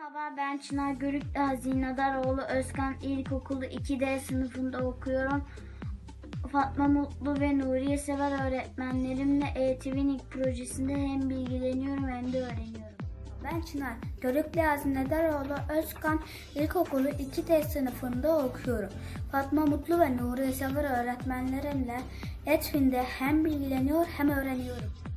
Merhaba ben Çınar Görük Hazinadaroğlu Özkan İlkokulu 2D sınıfında okuyorum. Fatma Mutlu ve Nuriye Sever öğretmenlerimle e-Twinning projesinde hem bilgileniyorum hem de öğreniyorum. Ben Çınar. Görüklü Hazinedaroğlu Özkan İlkokulu 2D sınıfında okuyorum. Fatma Mutlu ve Nuri Sever öğretmenlerimle Etvin'de hem bilgileniyor hem öğreniyorum.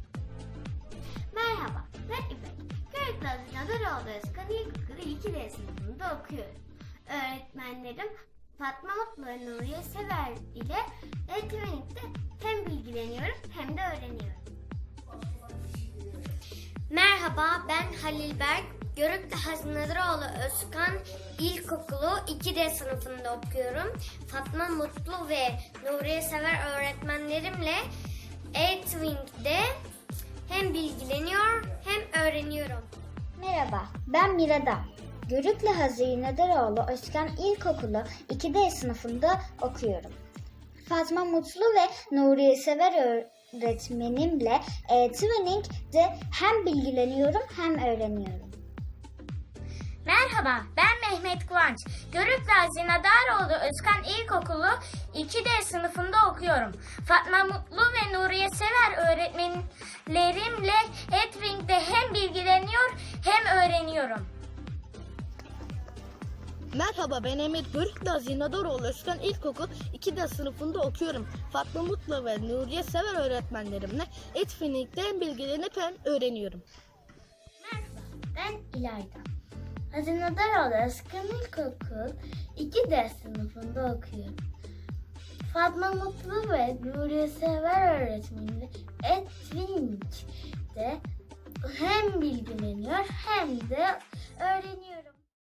İpek. Görüklü Hazinaдаroğlu Özkan İlkokulu 2D sınıfında okuyorum. Öğretmenlerim Fatma Mutlu ve Nuriye Sever ile eğitimlikte hem bilgileniyorum hem de öğreniyorum. Merhaba ben Halil Berk. Görüklü Hazinedaroğlu Özkan İlkokulu 2D sınıfında okuyorum. Fatma Mutlu ve Nuriye Sever öğretmenlerimle Eğitim'de hem bilgileniyor. Merhaba, ben Mirada. Görüklü Hazinedaroğlu Özkan İlkokulu 2D sınıfında okuyorum. Fatma Mutlu ve Nuriye Sever öğretmenimle e, Twinning'de hem bilgileniyorum hem öğreniyorum. Merhaba, ben Mehmet Kıvanç. Görüklü Hazinadaroğlu Özkan İlkokulu 2D sınıfında okuyorum. Fatma Mutlu ve Nuriye Sever öğretmenlerimle öğreniyorum. Merhaba ben Emir Görüklü Hazinadaroğlu Özkan İlkokul 2D sınıfında okuyorum. Fatma Mutlu ve Nuriye Sever öğretmenlerimle etkinlikte hem bilgilenip hem öğreniyorum. Ben İlayda. Hazinedaroğlu Özkan İlkokul 2D sınıfında okuyorum. Fatma Mutlu ve Nuriye Sever öğretmeniyle Etvinç'te hem bilgileniyor hem de öğreniyorum.